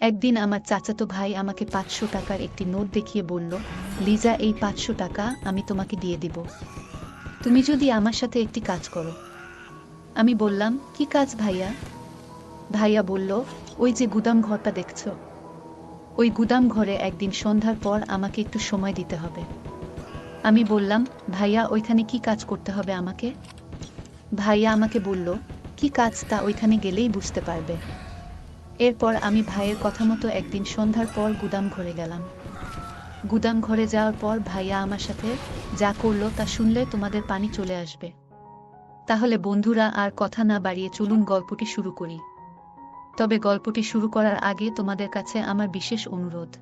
একদিন আমার চাচাতো ভাই আমাকে পাঁচশো টাকার একটি নোট দেখিয়ে বলল, লিজা, এই পাঁচশো টাকা আমি তোমাকে দিয়ে দিব। তুমি যদি আমার সাথে একটি কাজ করো। আমি বললাম, কি কাজ ভাইয়া? ভাইয়া বলল, ওই যে গুদাম ঘরটা দেখছ। ওই গুদাম ঘরে একদিন সন্ধ্যার পর আমাকে একটু সময় দিতে হবে। আমি বললাম, ভাইয়া, ওইখানে কি কাজ করতে হবে আমাকে? ভাইয়া আমাকে বলল, কি কাজ তা ওইখানে গেলেই বুঝতে পারবে। এরপর আমি ভাইয়ের কথা মতো একদিন সন্ধ্যার পর গুদাম ঘরে গেলাম। গুদাম ঘরে যাওয়ার পর ভাইয়া আমার সাথে যা করল তা শুনলে তোমাদের পানি চলে আসবে। তাহলে বন্ধুরা আর কথা না বাড়িয়ে চলুন গল্পটি শুরু করি। তবে গল্পটি শুরু করার আগে তোমাদের কাছে আমার বিশেষ অনুরোধ।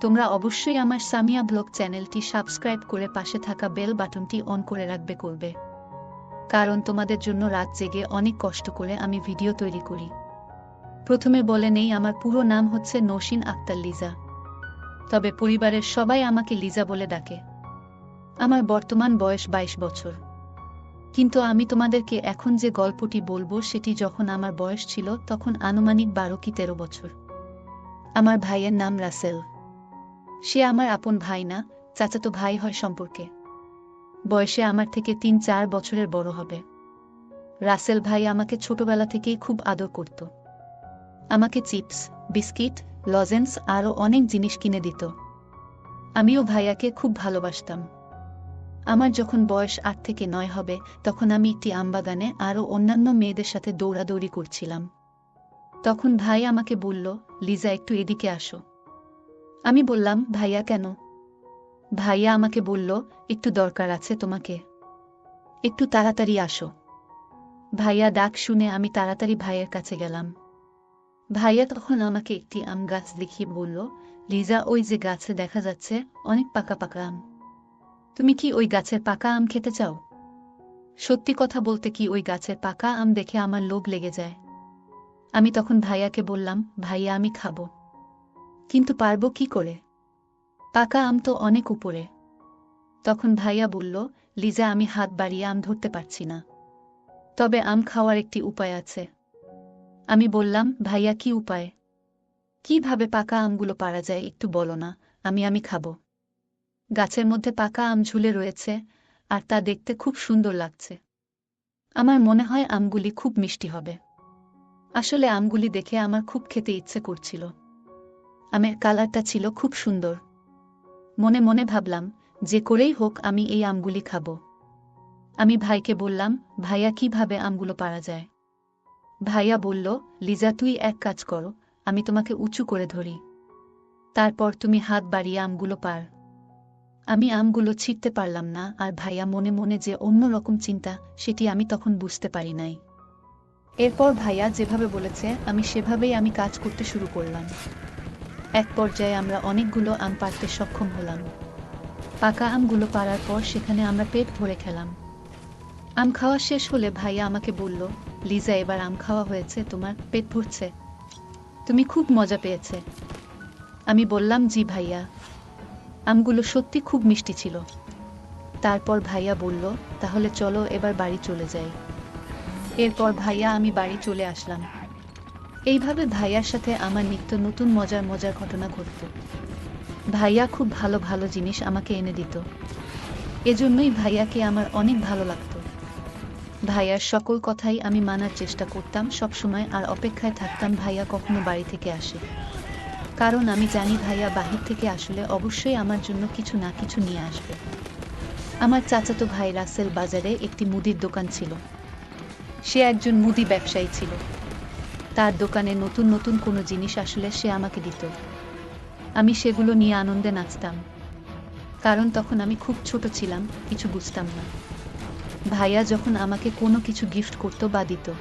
তোমরা অবশ্যই আমার সামিয়া ব্লগ চ্যানেলটি সাবস্ক্রাইব করে পাশে থাকা বেল বাটনটি অন করে রাখবে করবে। কারণ তোমাদের জন্য রাত জেগে অনেক কষ্ট করে আমি ভিডিও তৈরি করি। প্রথমে বলে নেই, আমার পুরো নাম হচ্ছে নৌসিন আক্তার লিজা। তবে পরিবারের সবাই আমাকে লিজা বলে ডাকে। আমার বর্তমান বয়স বাইশ বছর। কিন্তু আমি তোমাদেরকে এখন যে গল্পটি বলব, সেটি যখন আমার বয়স ছিল, তখন আনুমানিক বারো কি তেরো বছর। আমার ভাইয়ের নাম রাসেল। সে আমার আপন ভাই না, চাচাতো ভাই হয় সম্পর্কে। বয়সে আমার থেকে তিন চার বছরের বড় হবে। রাসেল ভাই আমাকে ছোটবেলা থেকেই খুব আদর করত। আমাকে চিপস, বিস্কিট, লজেন্স আরও অনেক জিনিস কিনে দিত। আমিও ভাইয়াকে খুব ভালোবাসতাম। আমার যখন বয়স আট থেকে নয় হবে, তখন আমি একটি আমবাগানে আরও অন্যান্য মেয়েদের সাথে দৌড়াদৌড়ি করছিলাম। তখন ভাই আমাকে বলল, লিজা, একটু এদিকে আসো। আমি বললাম, ভাইয়া, কেন? ভাইয়া আমাকে বলল, একটু দরকার আছে তোমাকে। একটু তাড়াতাড়ি আসো। ভাইয়া ডাক শুনে আমি তাড়াতাড়ি ভাইয়ের কাছে গেলাম। ভাইয়া তখন আমাকে একটি আম গাছ দেখিয়ে বলল, লিজা, ওই যে গাছে দেখা যাচ্ছে অনেক পাকা পাকা আম। তুমি কি ওই গাছের পাকা আম খেতে চাও? সত্যি কথা বলতে কি ওই গাছের পাকা আম দেখে আমার লোভ লেগে যায়। আমি তখন ভাইয়াকে বললাম, ভাইয়া, আমি খাব। কিন্তু পারব কি করে? পাকা আম তো অনেক উপরে। তখন ভাইয়া বলল, লিজা, আমি হাত বাড়িয়ে আম ধরতে পারছি না। তবে আম খাওয়ার একটি উপায় আছে। আমি বললাম, ভাইয়া, কি উপায়? কীভাবে পাকা আমগুলো পারা যায় একটু বলো না, আমি আমি খাব। গাছের মধ্যে পাকা আম ঝুলে রয়েছে, আর তা দেখতে খুব সুন্দর লাগছে। আমার মনে হয় আমগুলি খুব মিষ্টি হবে। আসলে আমগুলি দেখে আমার খুব খেতে ইচ্ছে করছিল। আমের কালারটা ছিল খুব সুন্দর। মনে মনে ভাবলাম, যে করেই হোক আমি এই আমগুলি খাব। আমি ভাইকে বললাম, ভাইয়া, কীভাবে আমগুলো পারা যায়? ভাইয়া বলল, লিজা, তুই এক কাজ করো, আমি তোমাকে উঁচু করে ধরি। তারপর তুমি হাত বাড়িয়ে আমগুলো পার। আমি আমগুলো ছিঁড়তে পারলাম না, আর ভাইয়া মনে মনে যে অন্য রকম চিন্তা, সেটি আমি তখন বুঝতে পারি নাই। এরপর ভাইয়া যেভাবে বলেছে, আমি সেভাবেই আমি কাজ করতে শুরু করলাম। এক পর্যায়ে আমরা অনেকগুলো আম পাড়তে সক্ষম হলাম। পাকা আমগুলো পাড়ার পর সেখানে আমরা পেট ভরে খেলাম। আম খাওয়া শেষ হলে ভাইয়া আমাকে বলল লিজা, এবার আম খাওয়া হয়েছে, তোমার পেট ভরছে। তুমি খুব মজা পেয়েছে। আমি বললাম, জি ভাইয়া। আমগুলো সত্যি খুব মিষ্টি ছিল। তারপর ভাইয়া বলল, তাহলে চলো, এবার বাড়ি চলে যাই। এরপর ভাইয়া, আমি বাড়ি চলে আসলাম। এইভাবে ভাইয়ার সাথে আমার নিত্য নতুন মজার মজার ঘটনা ঘটত। ভাইয়া খুব ভালো ভালো জিনিস আমাকে এনে দিত। এজন্যই ভাইয়াকে আমার অনেক ভালো লাগতো। ভাইয়ার সকল কথাই আমি মানার চেষ্টা করতাম সবসময় আর অপেক্ষায় থাকতাম ভাইয়া কখনো বাড়ি থেকে আসে। কারণ আমি জানি ভাইয়া বাহির থেকে আসলে অবশ্যই আমার জন্য কিছু না কিছু নিয়ে আসবে। আমার চাচাতো ভাই রাসেল বাজারে একটি মুদির দোকান ছিল। সে একজন মুদি ব্যবসায়ী ছিল। তার দোকানে নতুন নতুন কোনো জিনিস আসলে সে আমাকে দিত। আমি সেগুলো নিয়ে আনন্দে নাচতাম। কারণ তখন আমি খুব ছোট ছিলাম, কিছু বুঝতাম না। ভাইয়া যখন আমাকে কোনো কিছু গিফট করতো বা দিত,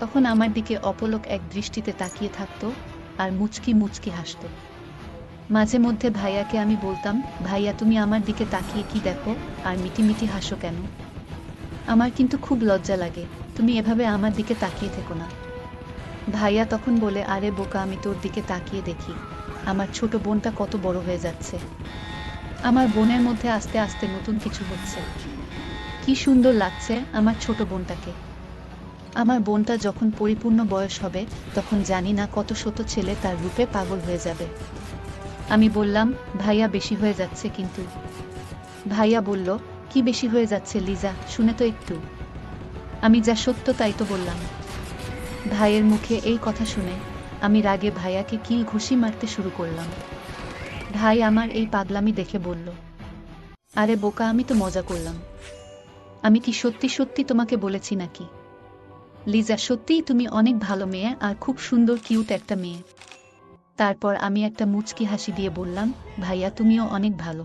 তখন আমার দিকে অপলক এক দৃষ্টিতে তাকিয়ে থাকতো আর মুচকি মুচকি হাসতো। মাঝে মধ্যে ভাইয়াকে আমি বলতাম, ভাইয়া, তুমি আমার দিকে তাকিয়ে কি দেখো আর মিটি মিটি হাসো কেন? আমার কিন্তু খুব লজ্জা লাগে, তুমি এভাবে আমার দিকে তাকিয়ে থেকো না। ভাইয়া তখন বলে, আরে বোকা, আমি তোর দিকে তাকিয়ে দেখি। আমার ছোট বোনটা কত বড় হয়ে যাচ্ছে। আমার বোনের মধ্যে আস্তে আস্তে নতুন কিছু হচ্ছে। কি সুন্দর লাগছে আমার ছোট বোনটাকে। আমার বোনটা যখন পরিপূর্ণ বয়স হবে, তখন জানি না কত শত ছেলে তার রূপে পাগল হয়ে যাবে। আমি বললাম, ভাইয়া, বেশি হয়ে যাচ্ছে কিন্তু। ভাইয়া বলল, কি বেশি হয়ে যাচ্ছে লিজা, শুনে তো একটু। আমি যা সত্য তাই তো বললাম। ভাইয়ের মুখে এই কথা শুনে আমি রাগে ভাইয়াকে কিল ঘুষি মারতে শুরু করলাম। ভাই আমার এই পাগলামি দেখে বলল, আরে বোকা, আমি তো মজা করলাম। আমি কি সত্যি সত্যি তোমাকে বলেছি নাকি? লিজা, সত্যিই তুমি অনেক ভালো মেয়ে আর খুব সুন্দর, কিউট একটা মেয়ে। তারপর আমি একটা মুচকি হাসি দিয়ে বললাম, ভাইয়া, তুমিও অনেক ভালো।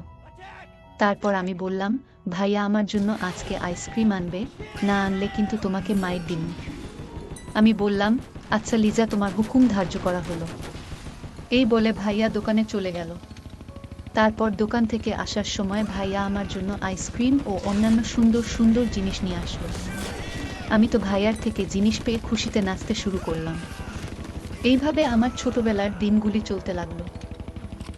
তারপর আমি বললাম, ভাইয়া, আমার জন্য আজকে আইসক্রিম আনবে, না আনলে কিন্তু তোমাকে মায়ের দিন আমি বললাম আচ্ছা লিজা, তোমার হুকুম ধার্য করা হলো। এই বলে ভাইয়া দোকানে চলে গেল। তারপর দোকান থেকে আসার সময় ভাইয়া আমার জন্য আইসক্রিম ও অন্যান্য সুন্দর সুন্দর জিনিস নিয়ে আসলো। আমি তো ভাইয়ার থেকে জিনিস পেয়ে খুশিতে নাচতে শুরু করলাম। এইভাবে আমার ছোটবেলার দিনগুলি চলতে লাগল।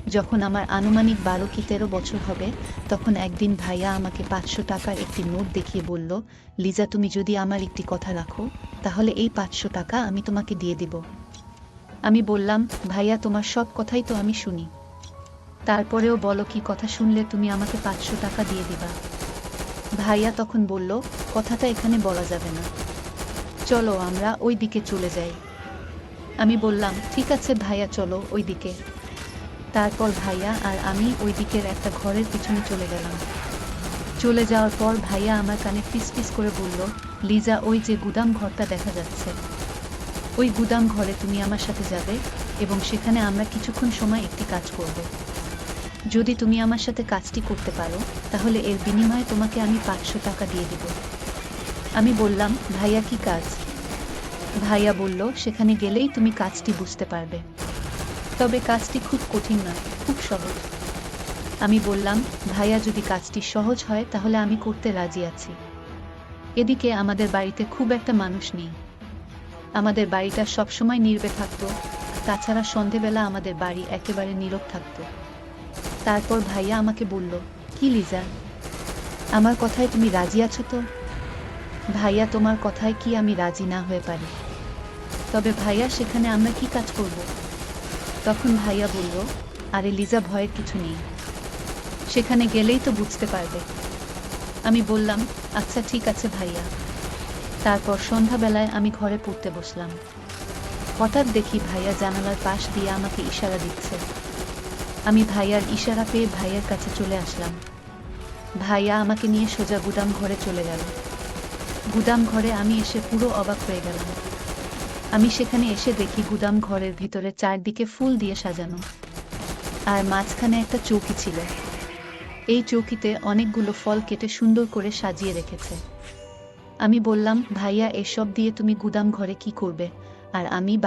যখন আমার আনুমানিক বারো কি তেরো বছর হবে, তখন একদিন ভাইয়া আমাকে পাঁচশো টাকার একটি নোট দেখিয়ে বলল, লিজা, তুমি যদি আমার একটি কথা রাখো, তাহলে এই পাঁচশো টাকা আমি তোমাকে দিয়ে দিব। আমি বললাম, ভাইয়া, তোমার সব কথাই তো আমি শুনি। তারপরেও বলো কি কথা শুনলে তুমি আমাকে পাঁচশো টাকা দিয়ে দিবা। ভাইয়া তখন বলল, কথাটা এখানে বলা যাবে না। চলো আমরা ওই দিকে চলে যাই। আমি বললাম, ঠিক আছে ভাইয়া, চলো ওই দিকে। তারপর ভাইয়া আর আমি ওই দিকের একটা ঘরের পিছনে চলে গেলাম। চলে যাওয়ার পর ভাইয়া আমার কানে পিস পিস করে বলল, লিজা, ওই যে গুদাম ঘরটা দেখা যাচ্ছে। ওই গুদাম ঘরে তুমি আমার সাথে যাবে এবং সেখানে আমরা কিছুক্ষণ সময় একটি কাজ করব। যদি তুমি আমার সাথে কাজটি করতে পারো, তাহলে এর বিনিময়ে তোমাকে আমি পাঁচশো টাকা দিয়ে দিব। আমি বললাম, ভাইয়া, কি কাজ? ভাইয়া বলল, সেখানে গেলেই তুমি কাজটি বুঝতে পারবে। তবে কাজটি খুব কঠিন নয়, খুব সহজ। আমি বললাম, ভাইয়া, যদি কাজটি সহজ হয়, তাহলে আমি করতে রাজি আছি। এদিকে আমাদের বাড়িতে খুব একটা মানুষ নেই। আমাদের বাড়িটা সবসময় নির্বে থাকতো, তাছাড়া সন্ধেবেলা আমাদের বাড়ি একেবারে নীরব থাকতো। তারপর ভাইয়া আমাকে বলল, কি লিজা? আমার কথায় তুমি রাজি আছো তো? ভাইয়া, তোমার কথায় কি আমি রাজি না হয়ে পারি? তবে ভাইয়া, সেখানে আমরা কি কাজ করব? তখন ভাইয়া বলল, আরে লিজা, ভয়ের কিছু নেই। সেখানে গেলেই তো বুঝতে পারবে। আমি বললাম আচ্ছা ঠিক আছে ভাইয়া। তারপর সন্ধ্যাবেলায় আমি ঘরে পড়তে বসলাম। হঠাৎ দেখি ভাইয়া জানালার পাশ দিয়ে আমাকে ইশারা দিচ্ছে। আমি ভাইয়ার ইশারা পেয়ে ভাইয়ার কাছে চলে আসলাম। ভাইয়া আমাকে নিয়ে সোজা গুদাম ঘরে চলে গেল। গুদাম ঘরে আমি এসে পুরো অবাক হয়ে গেলাম। আমি সেখানে এসে দেখি গুদাম ঘরের ভিতরে চারদিকে ফুল দিয়ে সাজানো। আর মাঝখানে একটা চৌকি ছিল। এই চৌকিতে অনেকগুলো ফল কেটে সুন্দর করে সাজিয়ে রেখেছে। আমি বললাম, ভাইয়া, এসব দিয়ে তুমি গুদাম ঘরে কি করবে? আর আমি